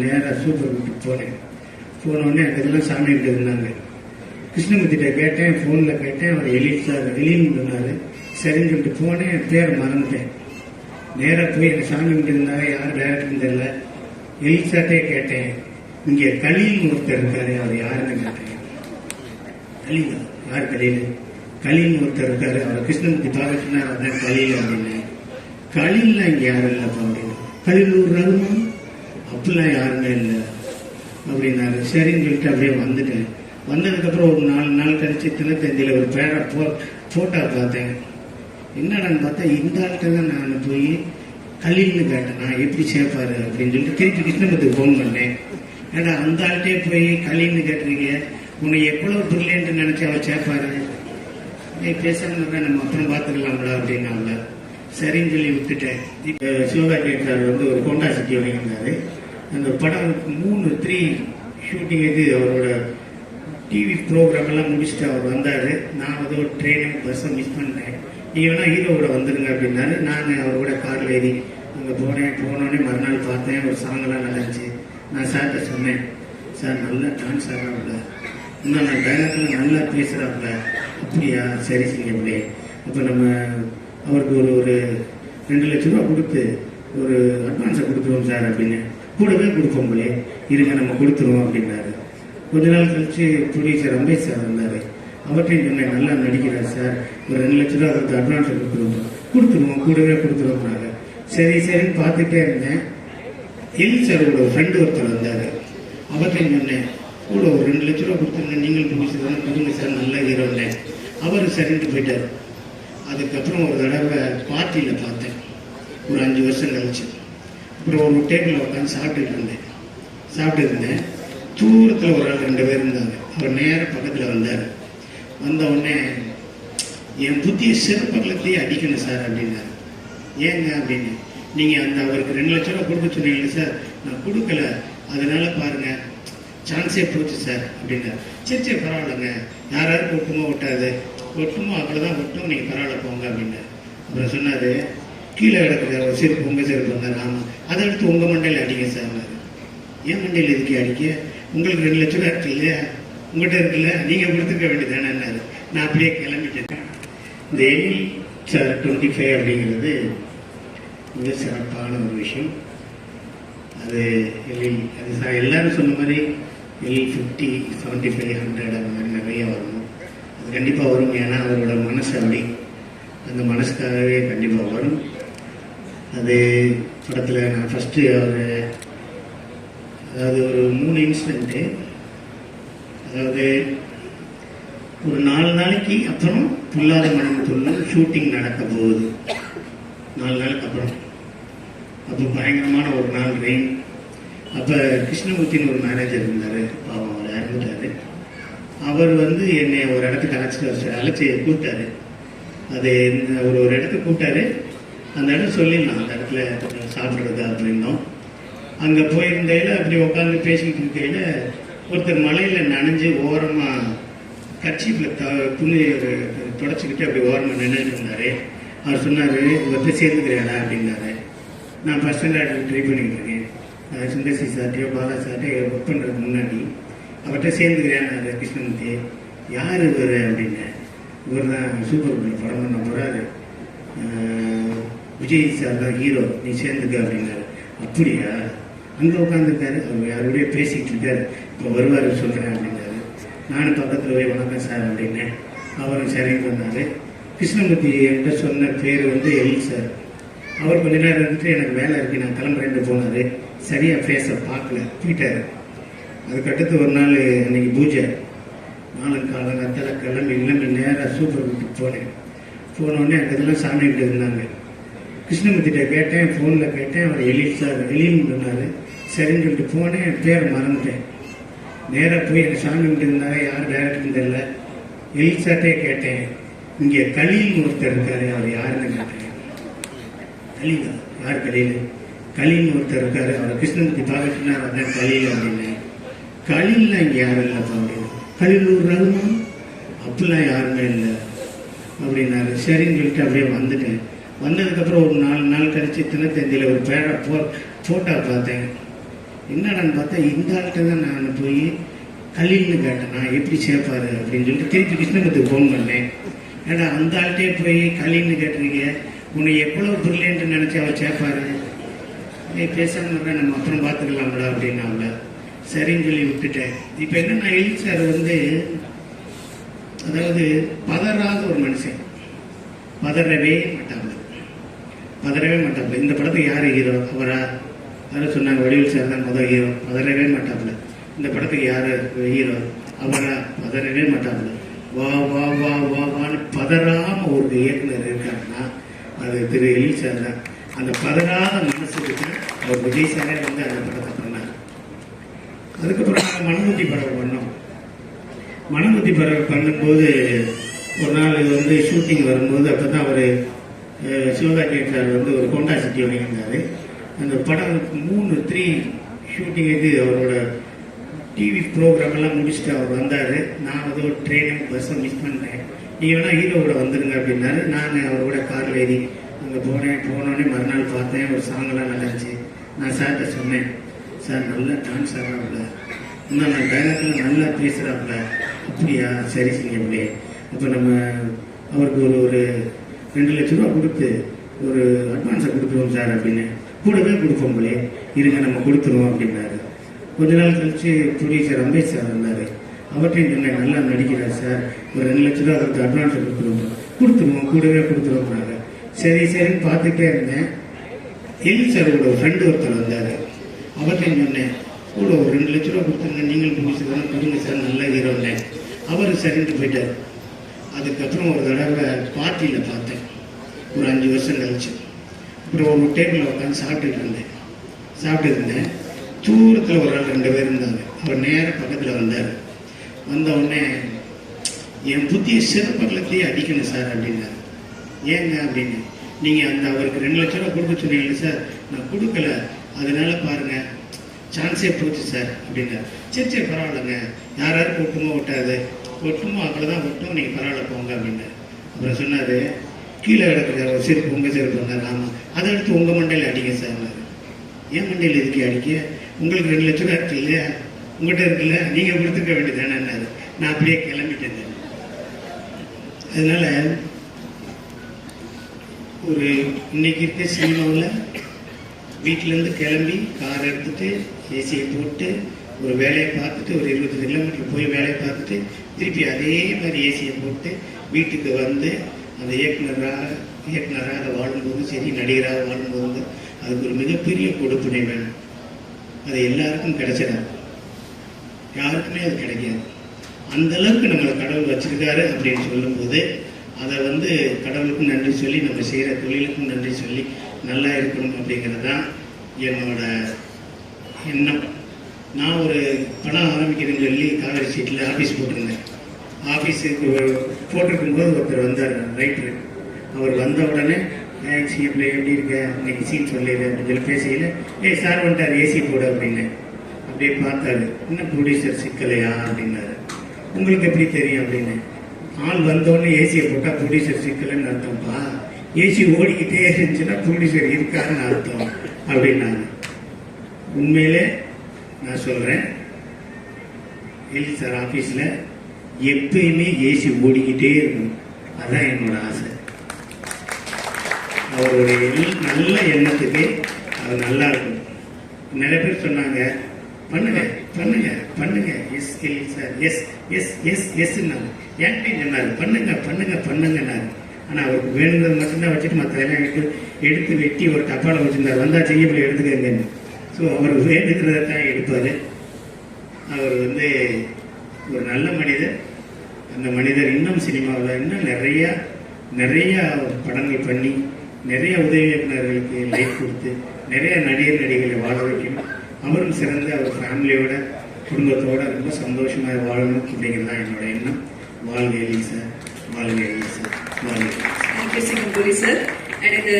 நேராக சூப்பர் வீட்டுக்கு போனேன் போன உடனே அந்த சாமி கிட்ட இருந்தாங்க கிருஷ்ணமூர்த்திட்ட கேட்டேன் ஃபோனில் கேட்டேன் அவர் எலிட் சார் எலின்னு சொன்னார். சரின்னு சொல்லிட்டு போனேன் பேரை மறந்துட்டேன். நேராக போய் எனக்கு சாமி கிட்ட இருந்தாங்க யார் டேரக்டர் தெரியல. எலிட் சார்ட்டே கேட்டேன் இங்கே கலியில் ஒருத்தர் இருக்காரு அவர் யாருன்னு கேட்டேன். கலியில் யார் கலியில் கலியில் ஒருத்தர் இருக்காரு அவர் கிருஷ்ணமூர்த்தி பார்க்க சொன்னார் அதான் கலியில் அப்படின்னு. கலியில் இங்கே யாரும் இல்லைப்பா அப்படின்னு. கலீலூர் ரகுமான் அப்படிலாம் யாருமே இல்லை. அப்படின்னாரு. சரின்னு சொல்லிட்டு அப்படியே வந்துட்டேன். வந்ததுக்கப்புறம் ஒரு நாலு நாள் கழிச்சு தினத்தந்தியில் ஒரு பேரை போ ஃபோட்டோ பார்த்தேன். என்னடான்னு பார்த்தா இந்த ஆள்கிட்ட தான் நான் போய் கலீல்னு கேட்டேன். நான் எப்படி சேர்ப்பாரு? அப்படின்னு சொல்லிட்டு திருப்பி கிருஷ்ணபுரத்துக்கு ஃபோன் பண்ணேன். ஏடா அந்த ஆள்கிட்டே போய் கலீல்னு கேட்டிருக்கீங்க. உன்னை எவ்வளோ பிரில்லியன்ட்டு நினச்சி அவள் சேர்ப்பாரு? ஏ பேசாம நம்ம அப்புறம் பார்த்துக்கலாம்ல அப்படின்னாங்க. சரின்னு சொல்லி விட்டுட்டேன். இப்போ சிவகார்த்திகேயன் சார் வந்து ஒரு கொண்டா சிட்டி வாங்கியிருந்தாரு அந்த படம் மூணு த்ரீ ஷூட்டிங் இது அவரோட டிவி ப்ரோக்ராம் எல்லாம் முடிச்சுட்டு அவர் வந்தார். நான் வந்து ஒரு ட்ரெயினும் பஸ்ஸை மிஸ் பண்ணிட்டேன். நீங்கள் வேணா ஹீரோவோட வந்துடுங்க அப்படின்னாரு. நான் அவர் கூட காரில் ஏறி அங்கே போனேன். போனோடனே மறுநாள் பார்த்தேன். ஒரு சாங்கெல்லாம் நல்லா இருந்துச்சு. நான் சார்கிட்ட சொன்னேன் சார் நல்லா டான்ஸ் ஆடுறாப்புல. இன்னும் நான் டைலாக்லாம் நல்லா பேசுகிறாப்புல அப்படியா? சரி செய்யவில்லை அப்போ நம்ம அவருக்கு ஒரு ஒரு ரெண்டு லட்ச ரூபா கொடுத்து ஒரு அட்வான்ஸை கொடுத்துருவோம் சார் அப்படின்னு. கூடவே கொடுப்போம் போலே இருங்க நம்ம கொடுத்துருவோம் அப்படின்னாரு. கொஞ்ச நாள் கழிச்சு ப்ரொடியூசர் அம்பேத் சார் வந்தார். அவர்கிட்டையும் சொன்னேன் நல்லா நடிக்கிறார் சார். ஒரு ரெண்டு லட்ச ரூபா அதுக்கு அட்வான்ஸ் கொடுத்துருவோம். கொடுத்துருவோம் கூடவே கொடுத்துருவோம்னாங்க. சரி சரின்னு பார்த்துட்டே இருந்தேன். எல் சாரோட ஃப்ரெண்டு ஒருத்தர் வந்தார். அவர்கிட்டையும் சொன்னேன் கூட ஒரு ரெண்டு லட்ச ரூபா கொடுத்துருங்க நீங்கள் ப்ரொடியூசர் தானே கொடுங்க சார் நல்லா ஹீரோன்னு அவர் சரின்ட்டு போயிட்டார். அதுக்கப்புறம் ஒரு தடவை பார்ட்டியில் பார்த்தேன். ஒரு அஞ்சு வருஷம் கழிச்சு. அப்புறம் ஒரு டேபிளில் உட்காந்து சாப்பிட்டுட்டு இருந்தேன். சாப்பிட்டு இருந்தேன் தூரத்தில் ஒரு ஆள் ரெண்டு பேர் இருந்தாங்க. அவர் நேரம் பக்கத்தில் வந்தார். வந்த உடனே என் புத்தியை சிறப்பகலத்தையே அடிக்கணும் சார் அப்படின்னாரு. ஏங்க? அப்படின்னு. நீங்கள் அந்த அவருக்கு ரெண்டு லட்ச ரூபா கொடுக்க சொன்னீங்களே சார். நான் கொடுக்கல. அதனால பாருங்கள் சான்ஸே போச்சு சார் அப்படின்னாரு. சரி சரி பரவாயில்லைங்க. யாராவது ஒட்டுமோ ஒட்டாது. ஒட்டுமோ அவ்வளோதான் ஒட்டும் நீங்கள் பரவாயில்ல போங்க அப்படின்னாரு. அப்புறம் சொன்னார் கீழே கிடக்குற ஒரு செருப்பு உங்கள் செருப்பு வந்தார் ஆமாம் அதை எடுத்து உங்கள் மண்டையில் அடிங்க சார் ஏன் மண்டையில் எதுக்கு அடிக்க? உங்களுக்கு ரெண்டு லட்சம் ரூபா இருக்கு இல்லையா? உங்கள்கிட்ட இருக்குல்ல நீங்கள் கொடுத்துக்க வேண்டியதானேன்னாரு நான் அப்படியே கிளம்பிட்டேன். இந்த எலி சார் டுவெண்ட்டி ஃபைவ் அப்படிங்கிறது மிக சிறப்பான ஒரு விஷயம். அது எலி அது சார் எல்லாரும் சொன்ன மாதிரி எலி ஃபிஃப்டி செவன்ட்டி ஃபைவ் ஹண்ட்ரட் அந்த மாதிரி நிறைய வரணும் அது கண்டிப்பாக வரும். ஏன்னா அவரோட மனசு அப்படி. அந்த மனசுக்காகவே கண்டிப்பாக வரும். அது படத்தில் நான் ஃபஸ்ட்டு அவர் அதாவது ஒரு மூணு இன்சிடெண்ட்டு அதாவது ஒரு நாலு நாளைக்கு அப்புறம் புல்லாத மனம் சொல்லும் ஷூட்டிங் நடக்க போகுது. நாலு நாளுக்கு அப்புறம். அப்போ பயங்கரமான ஒரு நாள் ரெயின் அப்போ கிருஷ்ணமூர்த்தின்னு ஒரு மேனேஜர் இருந்தார். பாவம் அவர் இறந்துட்டார். அவர் வந்து என்னை ஒரு இடத்துக்கு அழைச்சிட்டு அழைச்சி கூப்பிட்டாரு. அது இந்த ஒரு ஒரு இடத்துக்கு கூப்பிட்டாரு. அந்த இடம் சொல்லிடலாம் அந்த இடத்துல கொஞ்சம் சாப்பிட்றது அப்படின்னோம் அங்கே போயிருந்தையில் அப்படி உட்காந்து பேசிக்கிட்டு இருக்கையில் ஒருத்தர் மலையில் நனைஞ்சு ஓரமாக கட்சிப்பில் த துணி தொடச்சிக்கிட்டு அப்படி ஓரமாக நின்றுட்டு இருந்தார். அவர் சொன்னார் இவர்கிட்ட சேர்ந்துக்கிறேடா அப்படின்னாரு. நான் ஃபஸ்ட் ஸ்டாண்டர்ட் ட்ரை பண்ணிக்கிட்டு இருக்கேன். அஹ் சுந்தர்சி சார்ட்டையோ பாலா சார்ட்டையோ ஒர்க் பண்ணுறதுக்கு முன்னாடி அவர்கிட்ட சேர்ந்துக்கிறேன் கிருஷ்ணமூர்த்தி. யார் இவர்? அப்படின்னு இவர் தான் சூப்பர் படம் பண்ண போகிறாரு விஜய் சார் தான் ஹீரோ நீ சேர்ந்துக்க அப்படின்னாரு. அப்படியா? அங்கே உட்காந்துருக்காரு அவர் யாரோடய பேசிக்கிட்டு இருக்காரு. இப்போ வருவார் சொல்கிறேன் அப்படின்னாரு. நானும் பக்கத்தில் போய் வணக்கம் சார் அப்படின்னேன். அவரும் சரின்னு சொன்னார். கிருஷ்ணமூர்த்தி என்கிட்ட சொன்ன பேர் வந்து எலி சார் அவர் கொஞ்ச நேரம் இருந்துட்டு எனக்கு வேலை இருக்குது நான் கிளம்புறேன்ட்டு போனார். சரியாக ஃபேஸை பார்க்கல. போயிட்டார் அதுக்கடுத்து ஒரு நாள் அன்னைக்கு பூஜை. நாலு காலங்கத்தில் கிளம்பி கிளம்பி நேராக சூப்பர் வீட்டுக்கு போனேன். போனோடனே அங்கே இதெல்லாம் சாமி கிட்ட இருந்தாங்க. கிருஷ்ணமூர்த்திட்ட கேட்டேன் ஃபோனில் கேட்டேன் அவர் எலிட் சார் எலின்னு சொன்னார். சரின்னு சொல்லிட்டு போனேன் பேர் மறந்துட்டேன். நேராக போய் எனக்கு சாமி இருந்தாங்க யார் டேரக்டர்னு தெரியல. எலிட் சார்ட்டே கேட்டேன். இங்கே கலீல் ஒருத்தர் இருக்காரு அவர் யாருன்னு கேட்டேன். கலீலா? யார் கலியில் கலின்னு ஒருத்தர் இருக்காரு அவர் கிருஷ்ணமூர்த்தி பார்க்க சொன்னார் அதான் கலீல் அப்படின்னு. கலீல்லாம் இங்கே யாரும் இல்லைப்பா அப்படின்னு. கலீலூர் ரகுமான்? அப்படிலாம் யாருமே இல்லை அப்படின்னாரு. சரின்னு சொல்லிட்டு அப்படியே வந்துட்டேன். வந்ததுக்கப்புறம் ஒரு நாலு நாள் கழிச்சு தினத்தந்தியில் ஒரு பேரை போ ஃபோட்டோ பார்த்தேன். என்னடான்னு பார்த்தா இந்த ஆள்கிட்ட தான் நான் போய் கல்லில்னு கேட்டேன். நான் எப்படி சேர்ப்பாரு அப்படின்னு சொல்லிட்டு திருப்பி கிருஷ்ணமூர்த்திக்கு ஃபோன் பண்ணேன். ஏடா அந்த ஆள்கிட்டே போய் கல்லின்னு கேட்டிருக்கீங்க. உன்னை எவ்வளோ பிரில்லியன்ட்டு நினச்சி அவர் சேர்ப்பாரு. ஏ பேசாமல் நம்ம அப்புறம் பார்த்துக்கலாம்டா அப்படின்னாங்கள சரின்னு சொல்லி விட்டுட்டேன். இப்போ என்ன நான் எழுதி சார் வந்து அதாவது பதறாத ஒரு மனுஷன். பதறவே மாட்டான். பதறவே மாட்டாப்புல. இந்த படத்துக்கு யார் ஹீரோ அவரா? யாரும் சொன்னாங்க வடிவில் சார் தான் முதல் ஹீரோ பதறவே மாட்டாப்புல. இந்த படத்துக்கு யார் ஹீரோ அவரா? பதறவே மாட்டாப்புல. வா வா வா வா வான்னு பதறாம ஒரு இயக்குனர் இருக்காருன்னா அது திரு எழில் சார் தான். அந்த பதறாத மனசுக்கு தான் அவர் விஜய் சாரே வந்து அந்த படத்தை பண்ணார். அதுக்கப்புறம் நாங்கள் மனமுத்தி பறவை பண்ணோம். மனமுத்தி பறவை பண்ணும்போது ஒரு நாள் வந்து ஷூட்டிங் வரும்போது அப்போ தான் அவர் சிவகார்த்திகேயன் சார் வந்து ஒரு கொண்டா சிட்டி வாங்கியிருந்தாரு அந்த படம் மூணு த்ரீ ஷூட்டிங் இது அவரோட டிவி ப்ரோக்ராம் எல்லாம் முடிச்சுட்டு அவர் வந்தார். நான் ஏதோ ட்ரெயினும் பஸ்ஸை மிஸ் பண்ணிட்டேன். நீ வேணால் ஹீரோவோட வந்துருங்க அப்படின்னாரு. நான் அவரோட காரில் ஏறி அங்கே போனேன். போனோடனே மறுநாள் பார்த்தேன். ஒரு சாங்கெல்லாம் நல்லா இருந்துச்சு. நான் சார்கிட்ட சொன்னேன் சார் நல்லா டான்ஸ் ஆடுறாப்புல. இன்னும் நான் டைலாக்ல நல்லா பேசுகிறாப்புல அப்படியா? சரி சிங்கம்லே அப்போ நம்ம அவருக்கு ஒரு ஒரு ரெண்டு லட்ச ரூபா கொடுத்து ஒரு அட்வான்ஸை கொடுத்துருவோம் சார் அப்படின்னு. கூடவே கொடுப்போங்களே இருங்க நம்ம கொடுத்துருவோம் அப்படின்னாரு. கொஞ்ச நாள் கழிச்சு ப்ரொடியூசர் ரமேஷ் சார் வந்தார். அவர்கிட்டையும் சொன்னேன் நல்லா நடிக்கிறார் சார். ஒரு ரெண்டு லட்ச ரூபா அதுக்கு அட்வான்ஸை கொடுத்துருவோம். கொடுத்துருவோம் கூடவே கொடுத்துருவோம்னாங்க சரி சரின்னு பார்த்துட்டே இருந்தேன். எலி சாரோட ஃப்ரெண்டு ஒருத்தர் வந்தார். அவர்கிட்ட சொன்னேன் கூட ஒரு ரெண்டு லட்ச ரூபா கொடுத்துருங்க. நீங்களும் பிடிச்சி தானே கொடுங்க சார். நல்ல ஹீரோன்னே. அவர் சரின்ட்டு போயிட்டார். அதுக்கப்புறம் ஒரு தடவை பார்ட்டியில் பார்த்தேன். ஒரு அஞ்சு வருஷம் கழிச்சு. அப்புறம் ஒரு டேபிளில் உட்காந்து சாப்பிட்டுட்டு இருந்தேன். சாப்பிட்டு இருந்தேன். தூரத்தில் ஒரு ஆள் ரெண்டு பேர் இருந்தாங்க. அவர் நேராக பக்கத்தில் வந்தார். வந்த உடனே என் புத்திய சிறப்பகலத்தையே அடிக்கணும் சார் அப்படின்னாரு. ஏங்க? அப்படின்னு. நீங்கள் அந்த அவருக்கு ரெண்டு லட்ச ரூபா கொடுக்க சொன்னீங்களே சார். நான் கொடுக்கல. அதனால பாருங்கள் சான்ஸே போச்சு சார் அப்படின்னாரு சரி சரி பரவாயில்லைங்க. யார் யாருக்கு ஒட்டுமோ ஒட்டாது. ஒட்டுமோ தான் ஒட்டும் நீங்கள் பரவாயில்ல போங்க அப்படின்னாரு. அப்புறம் சொன்னார் கீழே கிடக்கிற செருப்பு உங்கள் செருப்புங்க வந்தார் ஆமாம் அதை எடுத்து உங்கள் மண்டையில் அடிங்க சார் ஏன் மண்டையில் எதுக்கு அடிக்க? உங்களுக்கு ரெண்டு லட்சம் ரூபா இருக்கு இல்லையா? உங்கள்கிட்ட இருக்குல்ல நீங்கள் கொடுத்துக்க வேண்டியதானேன்னாரு நான் அப்படியே கிளம்பிட்டேன் அதனால் ஒரு இன்னைக்கு இருக்க சினிமாவில் வீட்டிலேருந்து கிளம்பி கார் எடுத்துட்டு ஏசியை போட்டு ஒரு வேலையை பார்த்துட்டு ஒரு இருபத்தஞ்சு கிலோமீட்டர் போய் வேலையை பார்த்துட்டு திருப்பி அதே மாதிரி ஏசியை போட்டு வீட்டுக்கு வந்து அந்த இயக்குனராக இயக்குனராக வாழும்போது சரி நடிகராக வாழும்போது அதுக்கு ஒரு மிகப்பெரிய கொடுப்பினை வேணும். அது எல்லாருக்கும் கிடைச்சிடாது யாருக்குமே அது கிடைக்காது. அந்த அளவுக்கு நம்மளை கடவுள் வச்சிருக்காரு அப்படின்னு சொல்லும்போது அதை வந்து கடவுளுக்கும் நன்றி சொல்லி நம்ம செய்கிற தொழிலுக்கும் நன்றி சொல்லி நல்லா இருக்கணும் அப்படிங்கிறது தான் என்னோட எண்ணம். நான் ஒரு படம் ஆரம்பிக்கிறேன்னு சொல்லி காவேரி சீட்டில் ஆஃபீஸ் போட்டிருந்தேன். ஆஃபீஸுக்கு போட்டிருக்கும் போது ஒருத்தர் வந்தார் ரைட்டர். அவர் வந்த உடனே சிஎம்ல எப்படி இருக்க? இன்னைக்கு சீட் சொல்லிடு அப்படின்னு சொல்லி பேசிக்கல ஏய் சார் வந்துட்டார் ஏசி போடு அப்படின்னு. அப்படியே பார்த்தாரு என்ன ப்ரொடியூசர் சிக்கலையா? அப்படின்னாரு. உங்களுக்கு எப்படி தெரியும்? அப்படின்னு. ஆள் வந்தோடனே ஏசியை போட்டால் ப்ரொடியூசர் சிக்கலன்னு அர்த்தம்ப்பா. ஏசி ஓடிக்கிட்டே இருந்துச்சுன்னா ப்ரொடியூசர் இருக்காருன்னு அர்த்தம் அப்படின்னாங்க. உண்மையிலே நான் சொல்கிறேன் எலி சார் ஆஃபீஸில் எப்பயுமே ஏசி ஓடிக்கிட்டே இருக்கணும். அதுதான் என்னோட ஆசை. அவருடைய நல்ல எண்ணத்துக்கு அது நல்லா இருக்கும் நிறைய பேர் சொன்னாங்க பண்ணுங்க பண்ணுங்க பண்ணுங்க. எஸ் எல் சார் எஸ் எஸ் எஸ் எஸ்ன்னாங்க. என்கிட்ட சொன்னார் பண்ணுங்க பண்ணுங்க பண்ணுங்கன்னாரு. ஆனால் அவருக்கு வேணுங்கிறது மட்டும்தான் வச்சுட்டு மற்றதெல்லாம் எடுத்து எடுத்து வெட்டி ஒரு டப்பாவில் வச்சுருந்தார். வந்தால் செய்ய போய் எடுத்துக்கங்கன்னு ஸோ அவர் வேண்டுகிறத தான் எடுப்பார். அவர் வந்து ஒரு நல்ல மனிதர். அந்த மனிதர் இன்னும் சினிமாவில் இன்னும் நிறையா நிறையா படங்கள் பண்ணி நிறைய உதவி இயக்குநர்களுக்கு லைஃப் கொடுத்து நிறைய நடிகர் நடிகளை வாழ வைக்கணும். அவரும் சிறந்து அவர் ஃபேமிலியோட குடும்பத்தோட ரொம்ப சந்தோஷமாக வாழணும் அப்படிங்கிறது தான் என்னோட எண்ணம். வாழ்க எலி சார் வாழ்க எலி சார் வாழ்க எலி சார் எனக்கு